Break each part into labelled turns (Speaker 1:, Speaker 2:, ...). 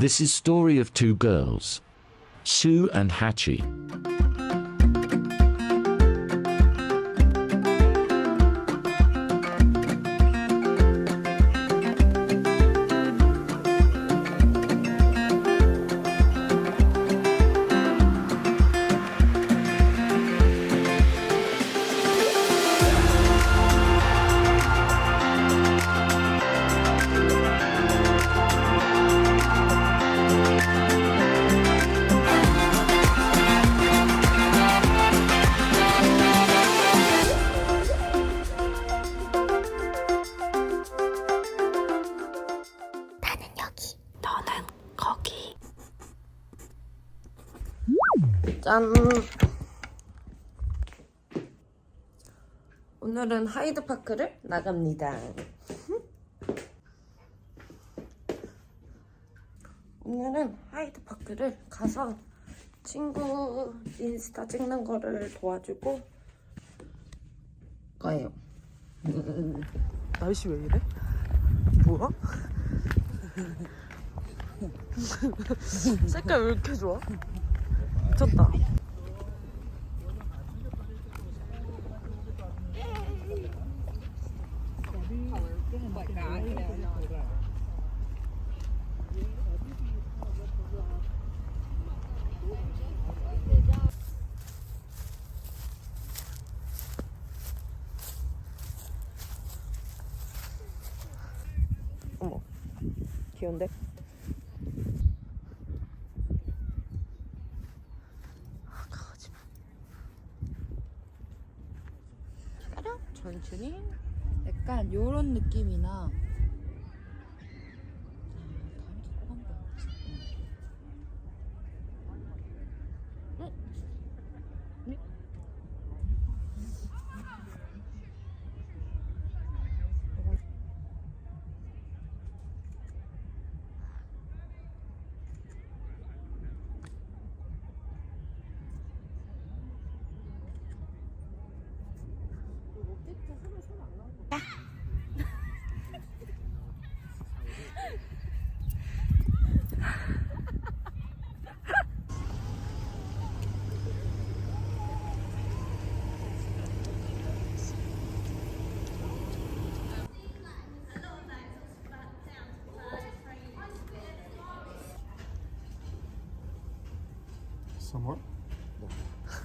Speaker 1: This is story of two girls, Sue and Hachi.
Speaker 2: 짠. 오늘은 하이드파크를 나갑니다. 오늘은 하이드파크를 가서 친구 인스타 찍는 거를 도와주고 거예요.
Speaker 3: 날씨 왜 이래? 뭐야? 색깔 왜 이렇게 좋아? 미쳤다. 어머, 귀여운데? 아, 강아지 봐. 천천히.
Speaker 4: 약간 요런 느낌이나 Some more?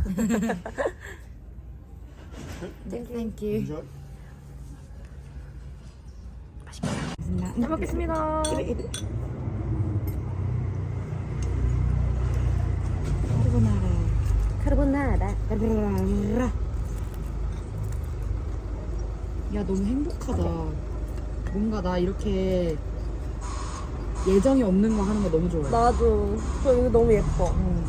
Speaker 5: Somewhere?
Speaker 4: 땡큐
Speaker 5: Enjoy.
Speaker 2: 잘 먹겠습니다. 카르보나라.
Speaker 4: 야 너무 행복하다 뭔가 나 이렇게 예정이 없는 거 하는 거 너무 좋아해
Speaker 2: 나도. 저 이거 너무 예뻐.
Speaker 4: 응.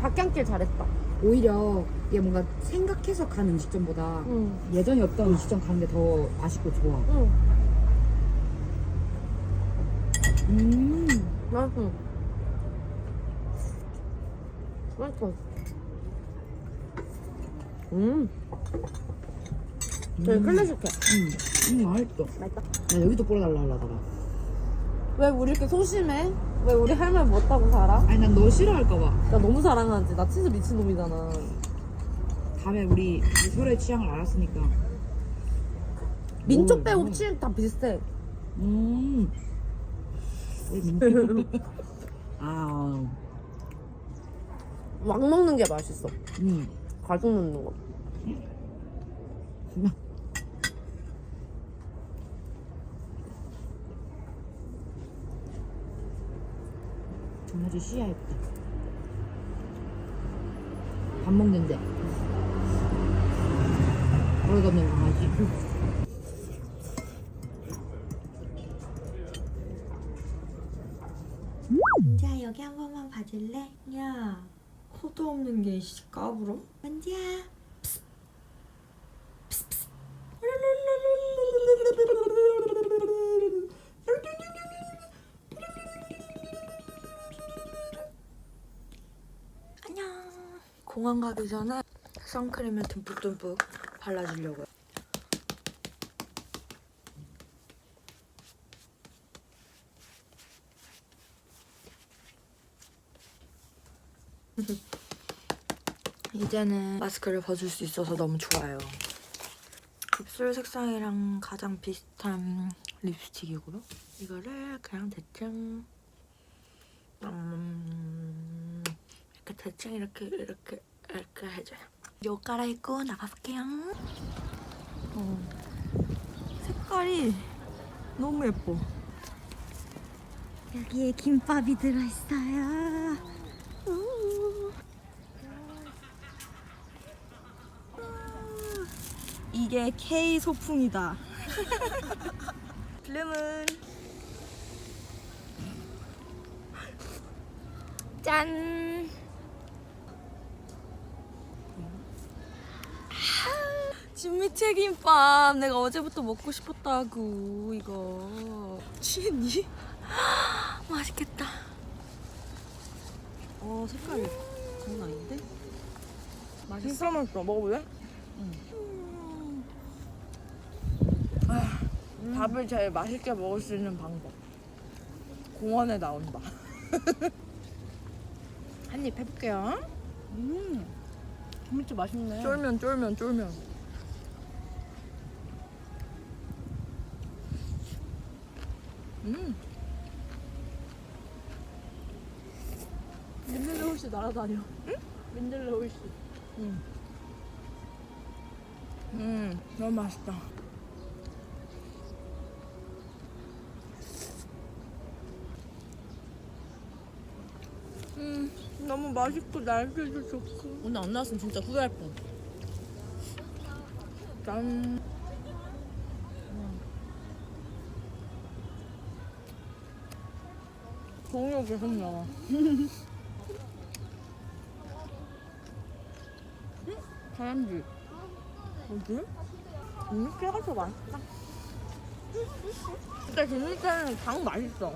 Speaker 2: 박경길 잘했다.
Speaker 4: 오히려 이게 뭔가 생각해서 간 음식점보다
Speaker 2: 응.
Speaker 4: 예정이 없던 음식점 가는 게 더 맛있고 좋아
Speaker 2: 응.
Speaker 4: 음
Speaker 2: 맛있어. 맛있어. 음. 되게 클래식해.
Speaker 4: 음, 음 맛있어
Speaker 2: 맛있다.
Speaker 4: 나 여기도 뿌려달라 하려다가
Speaker 2: 왜 우리 이렇게 소심해? 왜 우리 할 말 못하고 살아?
Speaker 4: 아니 난 너 싫어할까봐
Speaker 2: 나 너무 사랑하지. 나 진짜 미친놈이잖아.
Speaker 4: 다음에 우리 서로의 취향을 알았으니까
Speaker 2: 민초
Speaker 4: 뭘,
Speaker 2: 빼고
Speaker 4: 뭘.
Speaker 2: 취향 다 비슷해.
Speaker 4: 음 우리 민트
Speaker 2: 아막 먹는 게 맛있어.
Speaker 4: 음.
Speaker 2: 가죽 넣는 거.
Speaker 4: 강아지 쉬야겠다. 밥 먹는데. 어이없는 강아지.
Speaker 6: 은지야 여기 한 번만 봐줄래? 야 코도 없는 게 씨, 까불어? 은지야 안녕 공항 가기 전에 선크림을 듬뿍듬뿍 발라주려고요 이제는 마스크를 벗을 수 있어서 너무 좋아요. 입술 색상이랑 가장 비슷한 립스틱이고요. 이거를 그냥 대충 음, 이렇게 대충 이렇게 이렇게 이렇게 해줘요. 옷 갈아입고 나가볼게요. 어, 색깔이 너무 예뻐.
Speaker 7: 여기에 김밥이 들어있어요. 우.
Speaker 6: 이게 K 소풍이다. 블루문. 짠. 진미채 김밥 내가 어제부터 먹고 싶었다고 이거 취했니? 맛있겠다.
Speaker 3: 어 색깔이 장난 아닌데?
Speaker 6: 진짜 맛있어. 먹어볼래? 아, 밥을 제일 맛있게 먹을 수 있는 방법. 공원에 나온다. 한 입 해볼게요.
Speaker 3: 음 진짜 맛있네.
Speaker 6: 쫄면, 쫄면, 쫄면. 음,
Speaker 2: 민들레 홀씨 날아다녀. 응? 민들레 홀씨.
Speaker 6: 음, 너무 맛있다. 음, 너무 맛있고 날씨도 좋고.
Speaker 3: 오늘 안 나왔으면 진짜 후회할 뻔.
Speaker 6: 짠. 동요 계속 나와.
Speaker 3: 사람들
Speaker 6: 뭐지? 진미채가 더 맛있다. 근데 진미채는 당 맛있어.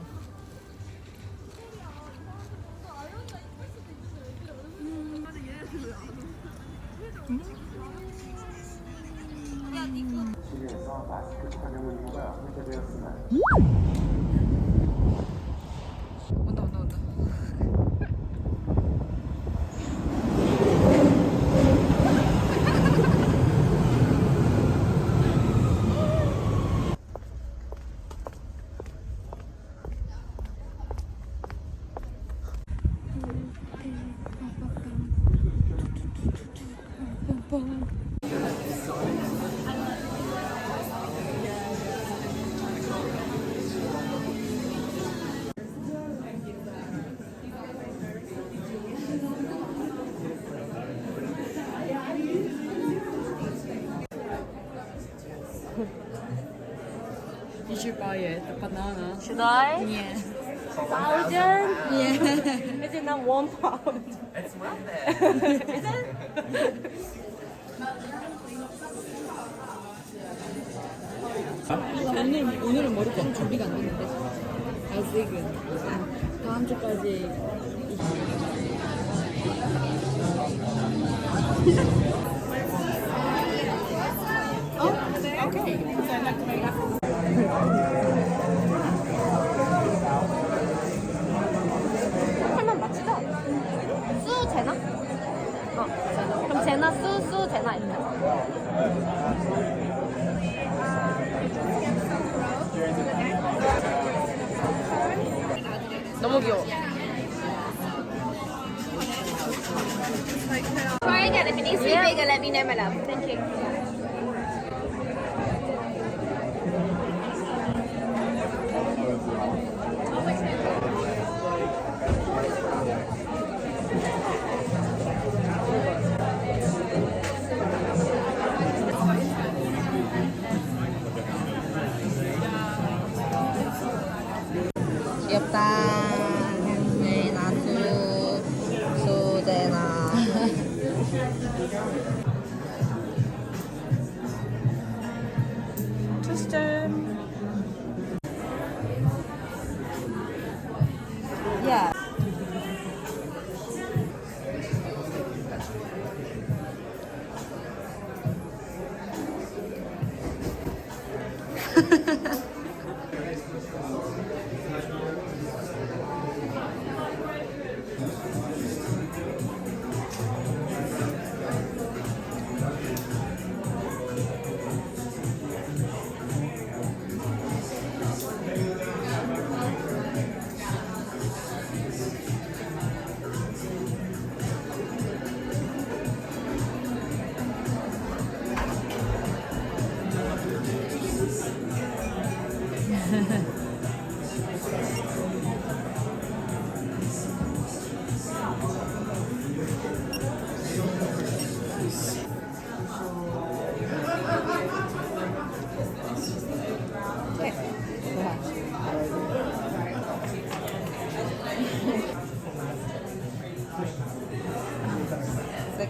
Speaker 4: Should buy it, a banana.
Speaker 3: Should I?
Speaker 4: Yeah.
Speaker 3: Thousand? Yeah. Is it not one pound?
Speaker 4: 오늘, 오늘은 머리 좀 준비가 안 됐는데. 아직은. 다음 주까지.
Speaker 2: 할만 맞히자. 수 되나? 어. 수, 수 되나? 일단.
Speaker 3: 너무 귀여워.
Speaker 7: Try again. If it needs to be bigger, let me know, my love. Thank you.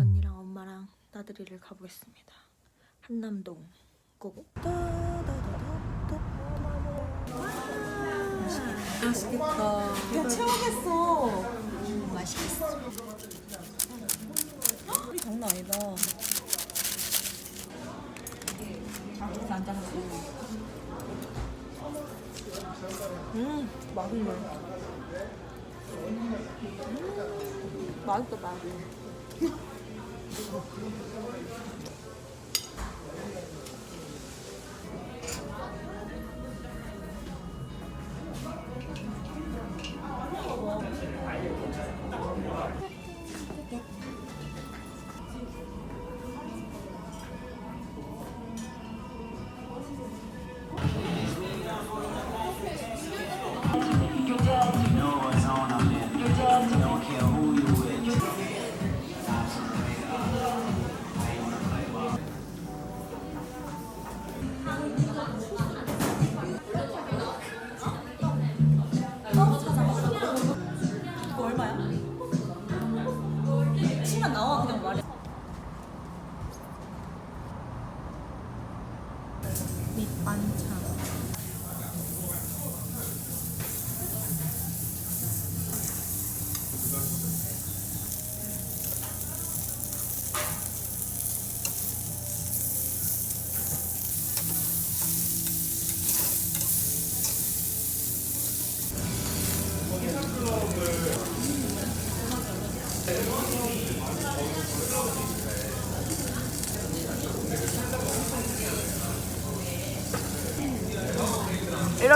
Speaker 6: 언니랑 엄마랑 나들이를 가보겠습니다. 한남동 고고. 맛있겠다. 야 채우겠어. 맛있겠어. 장난 아니다. 음, 맛있네. 음, 맛있다, 맛있어.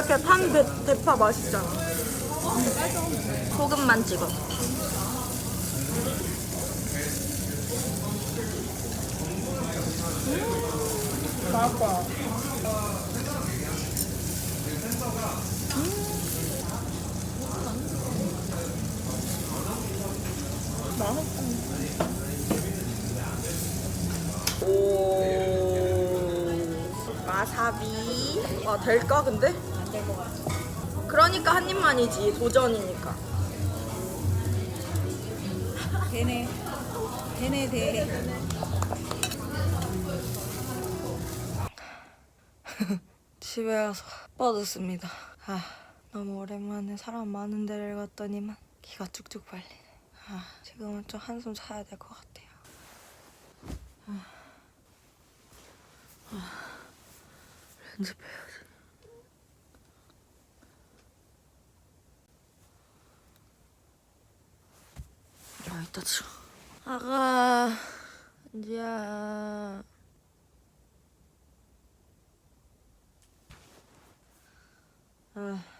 Speaker 2: 이렇게 탄 대, 대파 맛있잖아.
Speaker 6: 소금만 찍어.
Speaker 2: 와사비. 와, 될까, 근데? 안될것 같아. 그러니까 한 입만이지. 도전이니까.
Speaker 3: 되네. 되네, 돼.
Speaker 2: 집에 와서 뻗었습니다. 아, 너무 오랜만에 사람 많은 데를 갔더니만 기가 쭉쭉 빨리네. 아, 지금은 좀 한숨 자야 될 것 같아요. 아, 아, 연습해야 지. 야, 이따 치워. 아가, 은지야. 아.